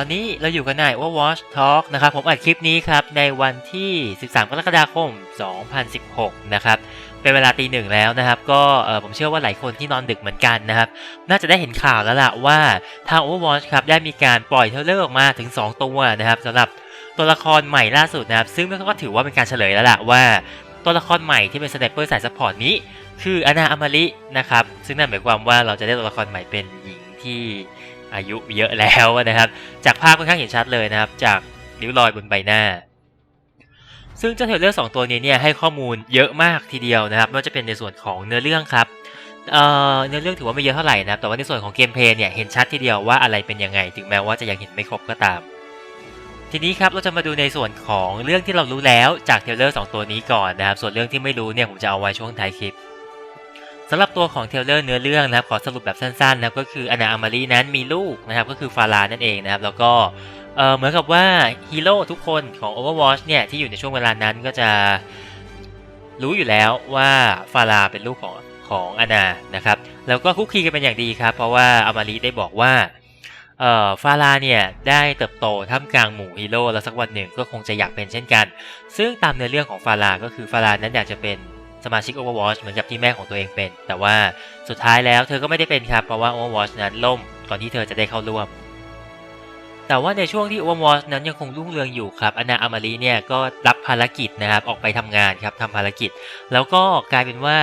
ตอนนี้เราอยู่กันใน Overwatch Talk นะครับ ผมอัดคลิปนี้ครับ ในวันที่ 13 กรกฎาคม 2016 นะครับ เป็นเวลาตีหนึ่งแล้วนะครับ ก็ผมเชื่อว่าหลายคนที่นอนดึกเหมือนกันนะครับ น่าจะได้เห็นข่าวแล้วล่ะว่าทาง Overwatch ครับ ได้มีการปล่อยเทเลอร์ออกมาถึง 2 ตัวนะครับสำหรับตัวละครใหม่ล่าสุดนะครับ ซึ่งก็ถือว่าเป็นการเฉลยแล้วล่ะว่า ตัวละครใหม่ที่เป็นสไนเปอร์สายซัพพอร์ตนี้ คืออนาอมารินะครับซึ่งนั่นหมายความว่าเราจะได้ตัวละครใหม่เป็นหญิงที่ อายุเยอะแล้วนะครับ จากภาพค่อนข้างเห็นชัดเลยนะครับ จากริ้วรอยบนใบหน้า ซึ่งเจ้าเทเลอร์สองตัวนี้เนี่ยให้ข้อมูลเยอะมากทีเดียวนะครับไม่ว่าจะเป็นในส่วนของเนื้อเรื่องครับเเนื้อเรื่องถือว่าไม่เยอะเท่าไหร่นะครับ แต่ว่าในส่วนของเกมเพลย์เนี่ยเห็นชัดทีเดียวว่าอะไรเป็นยังไง ถึงแม้ว่าจะยังเห็นไม่ครบก็ตาม ทีนี้ครับเราจะมาดูในส่วนของเรื่องที่เรารู้แล้วจากเทเลอร์สองตัวนี้ก่อนนะครับ ส่วนเรื่องที่ไม่รู้เนี่ยผมจะเอาไว้ช่วงท้ายคลิป สำหรับตัวของเทเลอร์เนื้อเรื่องนะครับขอสรุปแบบสั้นๆนะครับก็คืออนาอามารีนั้นมีลูกนะครับก็คือฟารานั่นเองนะครับแล้วก็เหมือนกับว่าฮีโร่ทุกคนของ Overwatch เนี่ยที่อยู่ในช่วงเวลานั้นก็จะรู้อยู่แล้วว่าฟาราเป็นลูกของของอานานะครับแล้วก็คุกคีกันเป็นอย่างดีครับ เพราะว่าอามารีได้บอกว่าเอ่อฟาราเนี่ยได้เติบโตท่ามกลางหมู่ฮีโร่แล้วสักวันหนึ่งก็คงจะอยากเป็นเช่นกัน ซึ่งตามเนื้อเรื่องของฟาราก็คือฟารานั้นอยากจะเป็น มาชิก Overwatch เหมือนกับที่แม่ของตัวเองเป็น แต่ว่าสุดท้ายแล้วเธอก็ไม่ได้เป็นครับ เพราะว่า Overwatch นั้นล่มก่อนที่เธอจะได้เข้าร่วม แต่ว่าในช่วงที่ Overwatch นั้นยังคงรุ่งเรืองอยู่ครับอนาอามารีเนี่ยก็รับภารกิจนะครับออกไปทำงานครับทำภารกิจ แล้วก็กลายเป็นว่า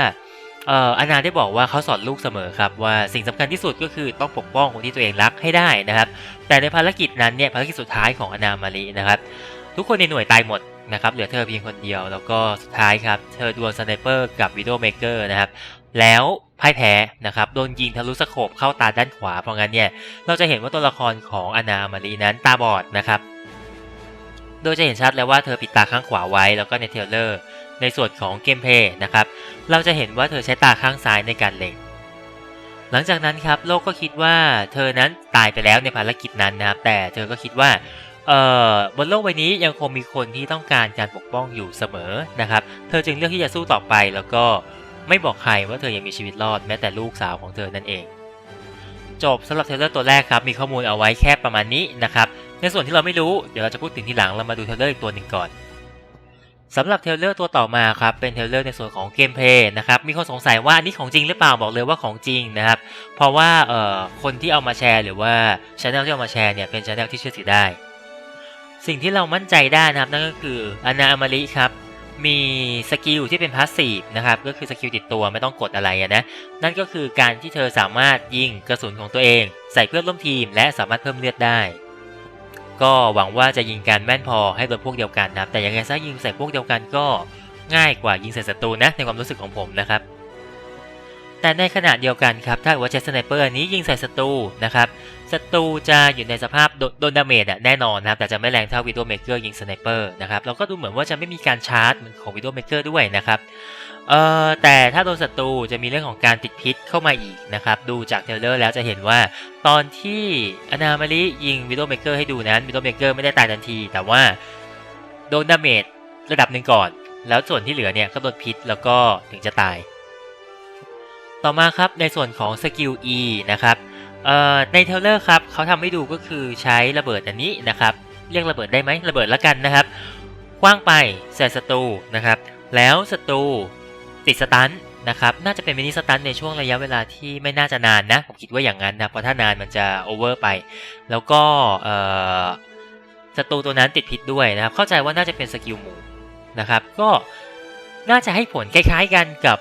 เอ่ออานาได้บอกว่าเขาสอนลูกเสมอครับว่าสิ่งสำคัญที่สุดก็คือต้องปกป้องคนที่ตัวเองรักให้ได้นะครับ แต่ในภารกิจนั้นเนี่ยภารกิจสุดท้ายของอนามารีนะครับทุกคนในหน่วยตายหมด นะครับเหลือเธอเพียงคนเดียว แล้วก็สุดท้ายครับ เธอดวลสไนเปอร์กับวิดโอเมเกอร์นะครับ แล้วพ่ายแพ้นะครับโดนยิงทะลุสโคปเข้าตาด้านขวา เพราะงั้นเนี่ย เราจะเห็นว่าตัวละครของอนามารีนั้นตาบอดนะครับ โดยจะเห็นชัดแล้วว่าเธอปิดตาข้างขวาไว้แล้วก็ในเทเลอร์ในส่วนของเกมเพย์นะครับ เราจะเห็นว่าเธอใช้ตาข้างซ้ายในการเล็งหลังจากนั้นครับโลกก็คิดว่าเธอนั้นตายไปแล้วในภารกิจนั้นนะครับ แต่เธอก็คิดว่า เอ่อบนโลกใบนี้ยังคงมีคนที่ต้องการการปกป้องอยู่เสมอนะครับ เธอจึงเลือกที่จะสู้ต่อไปแล้วก็ไม่บอกใครว่าเธอยังมีชีวิตรอดแม้แต่ลูกสาวของเธอนั่นเอง จบสำหรับเทเลอร์ตัวแรกครับมีข้อมูลเอาไว้แค่ประมาณนี้นะครับในส่วนที่เราไม่รู้เดี๋ยวเราจะพูดถึงทีหลังเรามาดูเทเลอร์อีกตัวหนึ่งก่อนสำหรับเทเลอร์ตัวต่อมาครับเป็นเทเลอร์ในส่วนของเกมเพลย์นะครับมีคนสงสัยว่าอันนี้ของจริงหรือเปล่าบอกเลยว่าของจริงนะครับเพราะว่าเอ่อคนที่เอามาแชร์หรือว่าช anel ที่เอามาแชร์เนี่ยเป็นช anel ที่เชื่อถือได้ สิ่งที่เรามั่นใจได้นะครับ นั่นก็คืออนาอมาริครับมีสกิลที่เป็นพาสซีฟนะครับก็คือสกิลติดตัวไม่ต้องกดอะไรนะนั่นก็คือการที่เธอสามารถยิงกระสุนของตัวเอง ใส่เพื่อนร่วมทีม และสามารถเพิ่มเลือดได้ ก็หวังว่าจะยิงการแม่นพอให้โดนพวกเดียวกันนะครับแต่ยังไงซะยิงใส่พวกเดียวกันก็ง่ายกว่ายิงใส่ศัตรูนะในความรู้สึกของผมนะครับ แต่ในขณะเดียวกันครับถ้าว่าใช้สไนเปอร์นี้ยิงใส่ศัตรูนะครับ ศัตรูจะอยู่ในสภาพโดนดาเมจแน่นอนนะครับ แต่จะไม่แรงเท่าวิดโอเมเกอร์ยิงสไนเปอร์นะครับแล้วก็ดูเหมือนว่าจะไม่มีการชาร์จเหมือนของวิดโอเมเกอร์ด้วยนะครับเอ่อแต่ถ้าโดนศัตรูจะมีเรื่องของการติดพิษเข้ามาอีกนะครับดูจากเทลเลอร์แล้วจะเห็นว่า ตอนที่อนามาริยิงวิดโอเมเกอร์ให้ดูนั้นวิดโอเมเกอร์ไม่ได้ตายทันที แต่ว่าโดนดาเมจระดับหนึ่งก่อน แล้วส่วนที่เหลือเนี่ยก็โดนพิษแล้วก็ถึงจะตาย ต่อมาครับในส่วนของสกิล E นะครับ ในเทลเลอร์ครับเขาทำให้ดูก็คือใช้ระเบิดอันนี้นะครับ เรียกระเบิดได้ไหมระเบิดละกันนะครับคว้างไปใส่ศัตรูนะครับ แล้วศัตรูติดสตันนะครับน่าจะเป็นมินิสตันในช่วงระยะเวลาที่ไม่น่าจะนานนะ ผมคิดว่าอย่างนั้นนะ เพราะถ้านานมันจะโอเวอร์ไป แล้วก็เอ่อศัตรูตัวนั้นติดพิษด้วยนะครับ เข้าใจว่าน่าจะเป็นสกิลหมูนะครับ ก็น่าจะให้ผลคล้ายๆกันกับ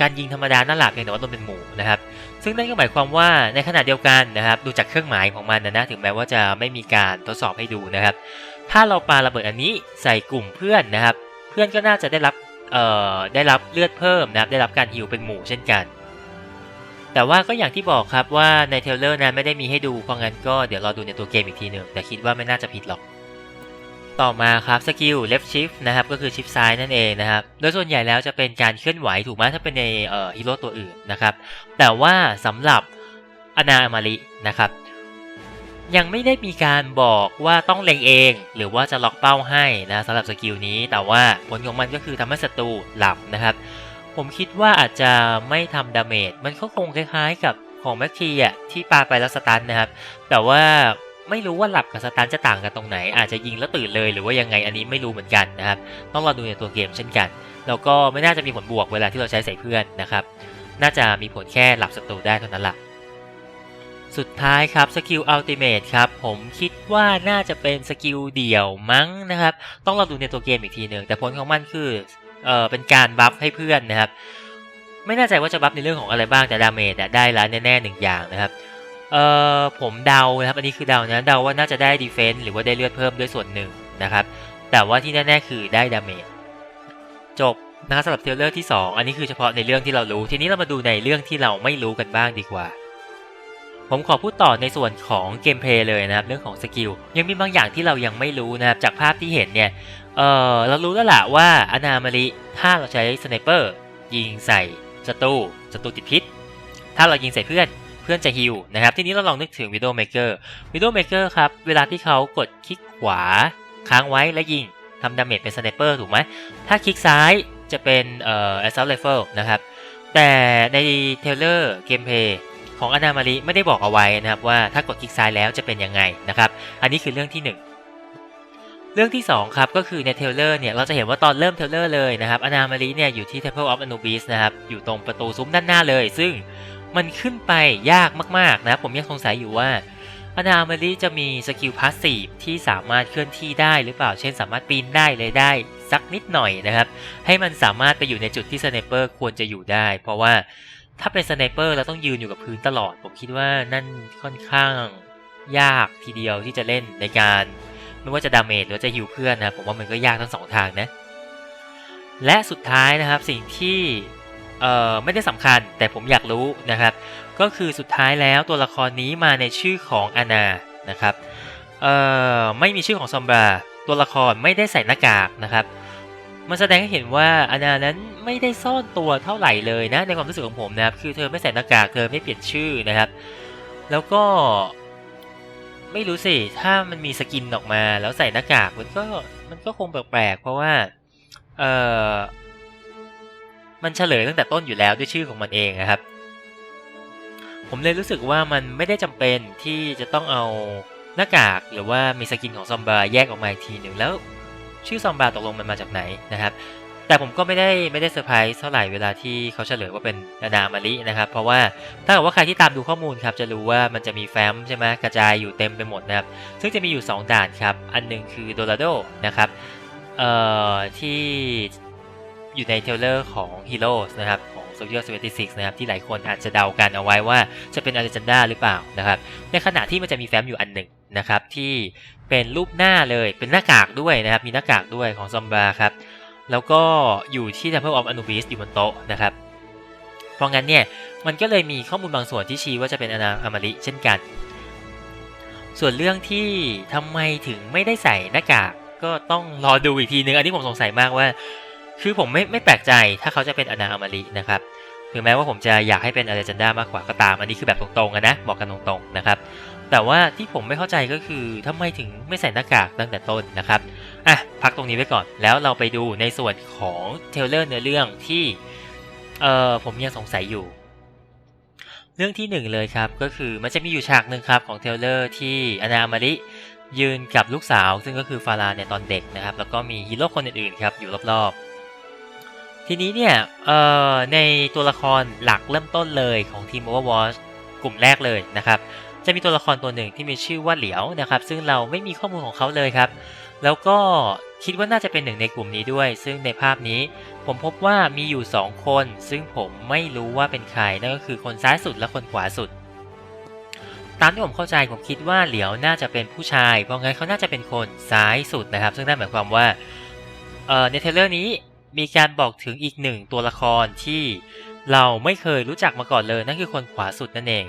การยิงธรรมดานั่นหละเพียแต่ว่าโดนเป็นหมู่นะครับ ซึ่งนั่นก็หมายความว่าในขณะเดียวกันนะครับ ดูจากเครื่องหมายของมันนะนะถึงแม้ว่าจะไม่มีการทดสอบให้ดูนะครับ ถ้าเราปาระเบิดอันนี้ใส่กลุ่มเพื่อนนะครับ เพื่อนก็น่าจะได้รับเอ่อได้รับเลือดเพิ่มนะครับ ได้รับการฮิวเป็นหมู่เช่นกัน แต่ว่าก็อย่างที่บอกครับว่าในเทลเลอร์นั้นไม่ได้มีให้ดูเพราะงั้นก็เดี๋ยวรอดูในตัวเกมอีกทีหนึ่งแต่คิดว่าไม่น่าจะผิดหรอก ต่อมาครับสกิล left shift นะครับก็คือชิปซ้ายนั่นเองนะครับโดยส่วนใหญ่แล้วจะเป็นการเคลื่อนไหวถูกไหมถ้าเป็นในเอ่อฮีโร่ตัวอื่นนะครับแต่ว่าสำหรับอนามารินะครับยังไม่ได้มีการบอกว่าต้องเล็งเอง หรือว่าจะล็อกเป้าให้นะสำหรับสกิลนี้ แต่ว่าผลของมันก็คือทำให้ศัตรูหลับนะครับ ผมคิดว่าอาจจะไม่ทำดาเมจมันก็คงคล้ายๆกับของแม็กทีอะที่ปาไปแล้วสตันนะครับ แต่ว่า ไม่รู้ว่าหลับกับสตันจะต่างกันตรงไหน อาจจะยิงแล้วตื่นเลยหรือว่ายังไงอันนี้ไม่รู้เหมือนกันนะครับ ต้องรอดูในตัวเกมเช่นกัน แล้วก็ไม่น่าจะมีผลบวกเวลาที่เราใช้ใส่เพื่อนนะครับ น่าจะมีผลแค่หลับศัตรูได้เท่านั้นละ่ะสุดท้ายครับสกิลอัลติเมทครับผมคิดว่าน่าจะเป็นสกิลเดี่ยวมั้งนะครับ ต้องรอดูในตัวเกมอีกทีหนึ่งแต่ผลของมันคือเออเป็นการบัฟให้เพื่อนนะครับ ไม่แน่ใจว่าจะบัฟในเรื่องของอะไรบ้างแต่ดาเมจได้แล้วแน่ๆหนึ่งอย่างนะครับ เอ่อผมเดานะครับอันนี้คือเดานะเดาว่าน่าจะได้ดีเฟนส์หรือว่าได้เลือดเพิ่มด้วยส่วนหนึ่งนะครับ แต่ว่าที่แน่ๆคือได้ดาเมจจบนะครับสำหรับเทเลอร์ที่ 2 อันนี้คือเฉพาะในเรื่องที่เรารู้ทีนี้เรามาดูในเรื่องที่เราไม่รู้กันบ้างดีกว่า ผมขอพูดต่อในส่วนของเกมเพลย์เลยนะครับเรื่องของสกิลยังมีบางอย่างที่เรายังไม่รู้นะครับจากภาพที่เห็นเนี่ยเออเรารู้แล้วล่ะว่าอนามาริถ้าเราใช้สไนเปอร์ยิงใส่ศัตรูศัตรูติดพิษ ถ้าเรายิงใส่เพื่อน พื่อนจะฮิวนะครับ ทีนี้เราลองนึกถึง Widowmaker Widowmaker ครับ เวลาที่เขากดคลิกขวาค้างไว้และยิงทำดาเมจเป็นสไนเปอร์ถูกไหม ถ้าคลิกซ้ายจะเป็นเอ่อ assault rifle นะครับ แต่ในเทเลอร์เกมเพย์ของอนามาริไม่ได้บอกเอาไว้นะครับว่าถ้ากดคลิกซ้ายแล้วจะเป็นยังไงนะครับ อันนี้คือเรื่องที่ 1 เรื่องที่ 2 ครับ ก็คือในเทเลอร์เนี่ย เราจะเห็นว่าตอนเริ่มเทเลอร์เลยนะครับอนามาริเนี่ยอยู่ที่ Temple of Anubis นะครับ อยู่ตรงประตูซุ้มด้านหน้าเลย ซึ่ง มันขึ้นไปยากมากๆนะผมยังสงสัยอยู่ว่าอนามาริจะมีสกิลพาสซีฟที่สามารถเคลื่อนที่ได้หรือเปล่า เช่นสามารถปีนได้เลยได้ สักนิดหน่อยนะครับ ให้มันสามารถไปอยู่ในจุดที่สไนเปอร์ควรจะอยู่ได้ เพราะว่าถ้าเป็นสไนเปอร์เราต้องยืนอยู่กับพื้นตลอด ผมคิดว่านั่นค่อนข้างยากทีเดียวที่จะเล่นในการไม่ว่าจะดาเมจหรือจะฮิวเพื่อนนะครับผมว่ามันก็ยากทั้งสองทางนะ และสุดท้ายนะครับสิ่งที่ เอ่อไม่ได้สำคัญแต่ผมอยากรู้นะครับ ก็คือสุดท้ายแล้วตัวละครนี้มาในชื่อของอานานะครับเอ่อไม่มีชื่อของซอมบราตัวละครไม่ได้ใส่หน้ากากนะครับมันแสดงให้เห็นว่าอานานั้นไม่ได้ซ่อนตัวเท่าไหร่เลยนะในความรู้สึกของผมนะครับ คือเธอไม่ใส่หน้ากากเธอไม่เปลี่ยนชื่อนะครับ แล้วก็ ไม่รู้สิถ้ามันมีสกินออกมา แล้วใส่หน้ากากมันก็มันก็คงแปลกๆเพราะว่าเออ มันเฉลยตั้งแต่ต้นอยู่แล้วด้วยชื่อของมันเองนะครับ ผมเลยรู้สึกว่ามันไม่ได้จำเป็นที่จะต้องเอาหน้ากากหรือว่ามีสกินของซอมบาแยกออกมาอีกทีหนึ่งแล้วชื่อซอมบาตกลงมันมาจากไหนนะครับ แต่ผมก็ไม่ได้ไม่ได้เซอร์ไพรส์เท่าไหร่เวลาที่เขาเฉลยว่าเป็นนานามารินะครับ เพราะว่าถ้าเกิดว่าใครที่ตามดูข้อมูลครับจะรู้ว่ามันจะมีแฟ้มใช่ไหมกระจายอยู่เต็มไปหมดนะครับ ซึ่งจะมีอยู่ 2 ด่านครับ อันหนึงคือโดราโดนะครับเอ่อที่ อยู่ในเทเลอร์ของ Heroes นะครับของ Soldier 76 นะครับที่หลายคนอาจจะเดากันเอาไว้ว่าจะเป็นอ l เลจันดาหรือเปล่านะครับในขณะที่มันจะมีแฟ้มอยู่อันหนึ่งนะครับที่เป็นรูปหน้าเลยเป็นหน้ากากด้วยนะครับมีหน้ากากด้วยของซอมบาครับแล้วก็อยู่ที่ Temple of Anubis อยู่บนโต๊ะนะครับเพราะงั้นเนี่ยมันก็เลยมีข้อมูลบางส่วนที่ชี้ว่าจะเป็นอนาอมาริเช่นกัน ส่วนเรื่องที่ทำไมถึงไม่ได้ใส่หน้ากากก็ต้องรอดูอีกทีนึงอันนี้ผมสงสัยมากว่า คือผมไม่ไม่แปลกใจถ้าเขาจะเป็นอนาอมารินะครับถึงแม้ว่าผมจะอยากให้เป็นอเลจันดามากกว่าก็ตาม อันนี้คือแบบตรงๆอะนะบอกกันตรงๆนะครับ แต่ว่าที่ผมไม่เข้าใจก็คือทำไมถึงไม่ใส่หน้ากากตั้งแต่ต้นนะครับอะพักตรงนี้ไว้ก่อน แล้วเราไปดูในส่วนของเทลเลอร์เนื้อเรื่องที่เอ่อผมยังสงสัยอยู่ เรื่องที่หนึ่งเลยครับ ก็คือมันจะมีอยู่ฉากหนึ่งครับของเทลเลอร์ที่อนามาริยืนกับลูกสาว ซึ่งก็คือฟาราเนี่ยตอนเด็กนะครับ แล้วก็มีฮีโร่คนอื่นๆครับอยู่รอบๆ ทีนี้เนี่ยเอ่อในตัวละครหลักเริ่มต้นเลยของทีม Overwatch กลุ่มแรกเลยนะครับ จะมีตัวละครตัวหนึ่งที่มีชื่อว่าเหลียวนะครับ ซึ่งเราไม่มีข้อมูลของเขาเลยครับ แล้วก็คิดว่าน่าจะเป็นหนึ่งในกลุ่มนี้ด้วย ซึ่งในภาพนี้ผมพบว่ามีอยู่ 2 คน ซึ่งผมไม่รู้ว่าเป็นใคร นั่นก็คือคนซ้ายสุดและคนขวาสุด ตามที่ผมเข้าใจผมคิดว่าเหลียวน่าจะเป็นผู้ชาย เพราะงั้นเขาน่าจะเป็นคนซ้ายสุดนะครับ ซึ่งนั่นหมายความว่าในเทรเลอร์นี้ มีการบอกถึงอีกหนึ่งตัวละครที่เราไม่เคยรู้จักมาก่อนเลยนั่นคือคนขวาสุดนั่นเอง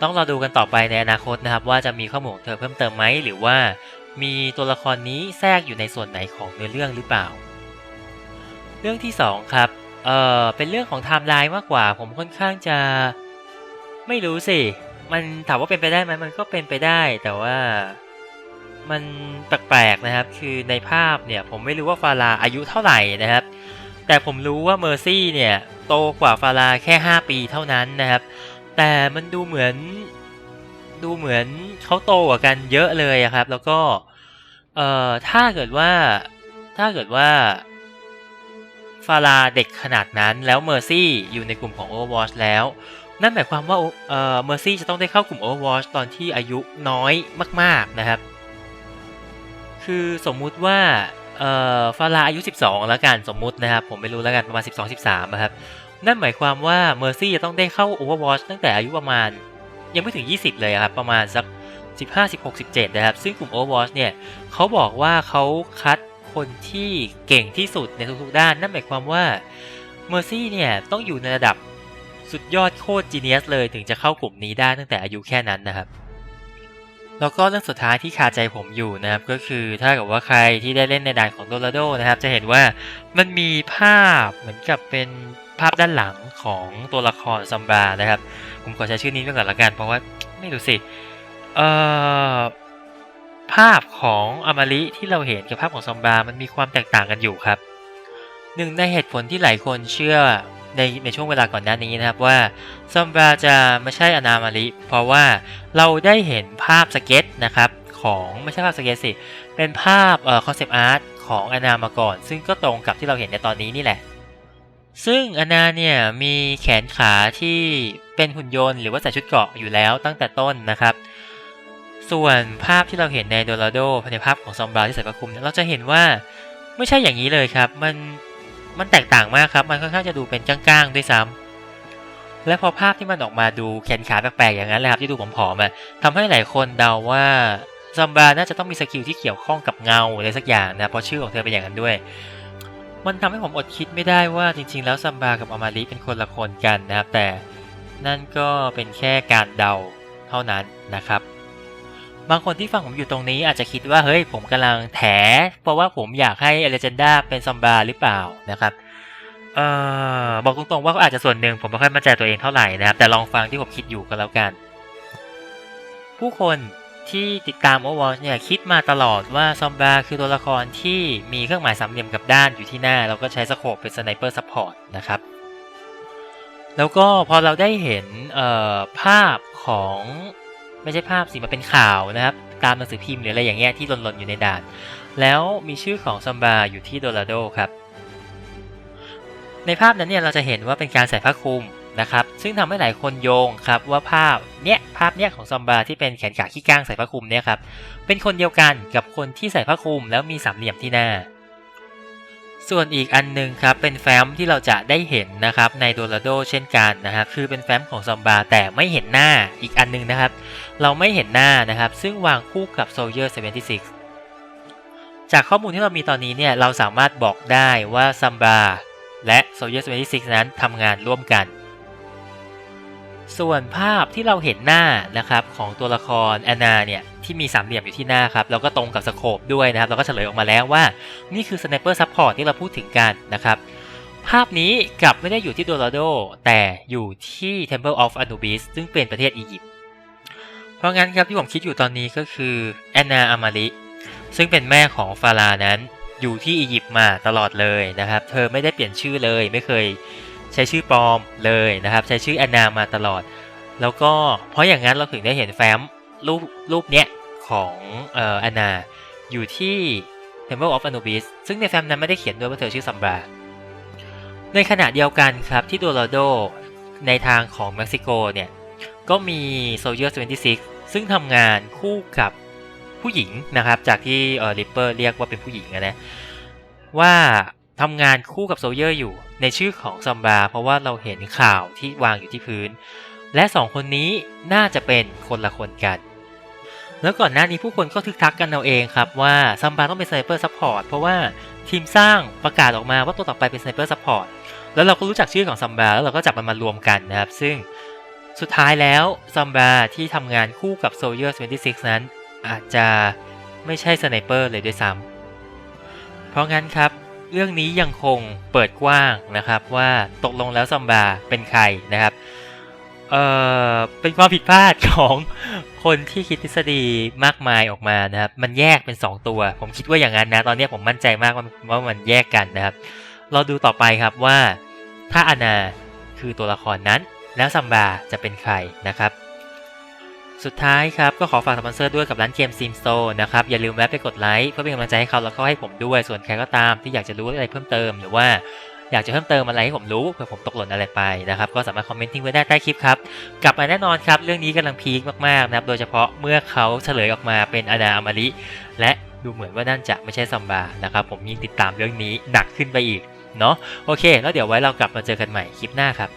ต้องรอดูกันต่อไปในอนาคตนะครับว่าจะมีข้อมูลเธอเพิ่มเติมไหมหรือว่า มีตัวละครนี้แทรกอยู่ในส่วนไหนของเนื้อเรื่องหรือเปล่า เรื่องที่2ครับเออเป็นเรื่องของไทม์ไลน์มากกว่า ผมค่อนข้างจะไม่รู้สิ มันถามว่าเป็นไปได้ไหมมันก็เป็นไปได้แต่ว่า มันแปลกๆนะครับ คือในภาพเนี่ยผมไม่รู้ว่าฟาราอายุเท่าไหร่นะครับ แต่ผมรู้ว่าเมอร์ซี่เนี่ยโตกว่าฟาราแค่ 5 ปีเท่านั้นนะครับ แต่มันดูเหมือนดูเหมือนเขาโตกว่ากันเยอะเลยครับ แล้วก็เอ่อถ้าเกิดว่าถ้าเกิดว่าฟาราเด็กขนาดนั้นแล้วเมอร์ซี่อยู่ในกลุ่มของ Overwatch แล้ว นั่นหมายความว่าเอ่อเมอร์ซี่จะต้องได้เข้ากลุ่ม Overwatch ตอนที่อายุน้อยมาก ๆนะครับ คือสมมุติว่าเอ่อฟาราอายุ 12 แล้วกันสมมุตินะครับ ผมไม่รู้แล้วกันประมาณ 12-13นะครับ นั่นหมายความว่าเมอร์ซี่จะต้องได้เข้า Overwatch ตั้งแต่อายุประมาณยังไม่ถึง 20 เลยครับ ประมาณสัก 15 16 17 นะครับ ซึ่งกลุ่ม Overwatch เนี่ยเขาบอกว่าเขาคัดคนที่เก่งที่สุดในทุกๆด้าน นั่นหมายความว่าเมอร์ซี่เนี่ยต้องอยู่ในระดับสุดยอดโคตรจีเนียสเลยถึงจะเข้ากลุ่มนี้ได้ตั้งแต่อายุแค่นั้นนะครับ แล้วก็เรื่องสุดท้ายที่คาใจผมอยู่นะครับก็คือถ้าเกิดว่าใครที่ได้เล่นในด่านของโดราโดนะครับ จะเห็นว่ามันมีภาพเหมือนกับเป็นภาพด้านหลังของตัวละครซัมบานะครับ ผมขอใช้ชื่อนี้ไว้ก่อนละกัน เพราะว่าไม่รู้สิเอ่อภาพของอมาริที่เราเห็นกับภาพของซัมบา มันมีความแตกต่างกันอยู่ครับหนึ่งในเหตุผลที่หลายคนเชื่อ ในในช่วงเวลาก่อนหน้านี้นะครับว่าซัมบาจะไม่ใช่อนามาริเพราะว่าเราได้เห็นภาพสเก็ตนะครับของไม่ใช่ภาพสเก็ตสิ เป็นภาพเอ่อคอนเซปต์อาร์ตของอนามาก่อน ซึ่งก็ตรงกับที่เราเห็นในตอนนี้นี่แหละ ซึ่งอนาเนี่ยมีแขนขาที่เป็นหุ่นยนต์หรือว่าใส่ชุดเกราะอยู่แล้วตั้งแต่ต้นนะครับ ส่วนภาพที่เราเห็นในโดราโดในภาพของซอมบราที่ใส่ผ้าคลุมเนี่ยเราจะเห็นว่าไม่ใช่อย่างนี้เลยครับ มัน มันแตกต่างมากครับ มันค่อนข้างจะดูเป็นก้างๆด้วยซ้ำและพอภาพที่มันออกมาดูแขนขาแปลกๆอย่างนั้นแหละครับที่ดูผอมๆอะทำให้หลายคนเดาว่าซอมบาน่าจะต้องมีสกิลที่เกี่ยวข้องกับเงาอะไรสักอย่างนะเพราะชื่อของเธอเป็นอย่างนั้นด้วย มันทำให้ผมอดคิดไม่ได้ว่าจริง ๆ แล้วซัมบากับอามาริเป็นคนละคนกันนะครับ แต่นั่นก็เป็นแค่การเดาเท่านั้นนะครับ บางคนที่ฟังผมอยู่ตรงนี้อาจจะคิดว่าเฮ้ยผมกำลังแถ เพราะว่าผมอยากให้เอเลเจนดาเป็นซัมบาหรือเปล่านะครับเอ่อบอกตรงๆว่าอาจจะส่วนหนึ่งผมไม่ค่อยมั่นใจตัวเองเท่าไหร่นะครับ แต่ลองฟังที่ผมคิดอยู่ก็แล้วกัน ผู้คนที่ติดตาม Overwatch เนี่ยคิดมาตลอดว่าซอมบาคือตัวละครที่มีเครื่องหมายสามเหลี่ยมกับด้านอยู่ที่หน้า แล้วก็ใช้สโคปเป็นสไนเปอร์ซัพพอร์ตนะครับ แล้วก็พอเราได้เห็นภาพของ ไม่ใช่ภาพสิมันเป็นข่าวนะครับ ตามหนังสือพิมพ์หรืออะไรอย่างเงี้ยที่หล่นๆอยู่ในด่าน แล้วมีชื่อของซอมบาอยู่ที่โดราโดครับ ในภาพนั้นเนี่ยเราจะเห็นว่าเป็นการใส่ผ้าคลุมนะครับซึ่งทำให้หลายคนโยงครับว่าภาพเนี้ยภาพเนี้ยของซอมบาที่เป็นแขนขาขี้ก้างใส่ผ้าคลุมเนี่ยครับเป็นคนเดียวกันกับคนที่ใส่ผ้าคลุมแล้วมีสามเหลี่ยมที่หน้า ส่วนอีกอันนึงครับเป็นแฟ้มที่เราจะได้เห็นนะครับในโดราโดเช่นกันนะครับคือเป็นแฟ้มของซอมบาแต่ไม่เห็นหน้าอีกอันนึงนะครับ เราไม่เห็นหน้านะครับ ซึ่งวางคู่กับโซเยอร์76 จากข้อมูลที่เรามีตอนนี้เนี่ยเราสามารถบอกได้ว่าซัมบาและโซเยอร์76นั้นทำงานร่วมกัน ส่วนภาพที่เราเห็นหน้านะครับของตัวละครแอนนาเนี่ยที่มีสามเหลี่ยมอยู่ที่หน้าครับแล้วก็ตรงกับสโคปด้วยนะครับเราก็เฉลยออกมาแล้วว่านี่คือสไนเปอร์ซัพพอร์ตที่เราพูดถึงกันนะครับภาพนี้กลับไม่ได้อยู่ที่โดราโด แต่อยู่ที่ Temple of Anubis ซึ่งเป็นประเทศอียิปต์เพราะงั้นครับที่ผมคิดอยู่ตอนนี้ก็คือแอนนาอามาริซึ่งเป็นแม่ของฟารานั้นอยู่ที่อียิปต์มาตลอดเลยนะครับ เธอไม่ได้เปลี่ยนชื่อเลยไม่เคย ใช้ชื่อปลอมเลยนะครับ ใช้ชื่อแอนนามาตลอด แล้วก็เพราะอย่างนั้นเราถึงได้เห็นแฟ้มรูปรูปเนี้ยของเอ่อแอนนาอยู่ที่ Temple of Anubis ซึ่งในแฟ้มนั้นไม่ได้เขียนด้วยว่าเธอชื่อซัมบราในขณะเดียวกันครับที่โดราโดในทางของเม็กซิโกเนี่ย ก็มี Soldier 76ซึ่งทำงานคู่กับผู้หญิงนะครับ จากที่เออริปเปอร์เรียกว่าเป็นผู้หญิงนะว่า ทำงานคู่กับโซเยอร์อยู่ในชื่อของซัมบาเพราะว่าเราเห็นข่าวที่วางอยู่ที่พื้น และสองคนนี้น่าจะเป็นคนละคนกัน แล้วก่อนหน้านี้ผู้คนก็ทึกทักกันเอาเองครับว่าซัมบาต้องเป็นสไนเปอร์ซัพพอร์ตเพราะว่าทีมสร้างประกาศออกมาว่าตัวต่อไปเป็นสไนเปอร์ซัพพอร์ตแล้วเราก็รู้จักชื่อของซัมบาแล้วเราก็จับมันมารวมกันนะครับ ซึ่งสุดท้ายแล้วซัมบาที่ทำงานคู่กับโซเยอร์76นั้น อาจจะไม่ใช่สไนเปอร์เลยด้วยซ้ำเพราะงั้นครับ เรื่องนี้ยังคงเปิดกว้างนะครับว่าตกลงแล้วซัมบาเป็นใครนะครับเอ่อเป็นความผิดพลาดของคนที่คิดทฤษฎีมากมายออกมานะครับมันแยกเป็น 2 ตัว ผมคิดว่าอย่างนั้นนะ ตอนนี้ผมมั่นใจมากว่ามันแยกกันนะครับ เราดูต่อไปครับว่าถ้าอานาคือตัวละครนั้น แล้วซัมบาจะเป็นใครนะครับ สุดท้ายครับก็ขอฝากสปอนเซอร์ด้วยกับร้านเกมซิมโซนะครับ อย่าลืมแวะไปกดไลค์เพื่อเป็นกำลังใจให้เขาแล้วก็ให้ผมด้วยส่วนใครก็ตามที่อยากจะรู้อะไรเพิ่มเติม หรือว่าอยากจะเพิ่มเติมอะไรให้ผมรู้เผื่อผมตกหล่นอะไรไปนะครับก็สามารถคอมเมนต์ทิ้งไว้ได้ใต้คลิปครับกลับมาแน่นอนครับ เรื่องนี้กำลังพีคมากๆนะครับโดยเฉพาะเมื่อเขาเฉลยออกมาเป็นอนาอมาริและดูเหมือนว่านั่นจะไม่ใช่ซัมบานะครับผมยิ่งติดตามเรื่องนี้หนักขึ้นไปอีกเนาะโอเค แล้วเดี๋ยวไว้เรากลับมาเจอกันใหม่คลิปหน้าครับ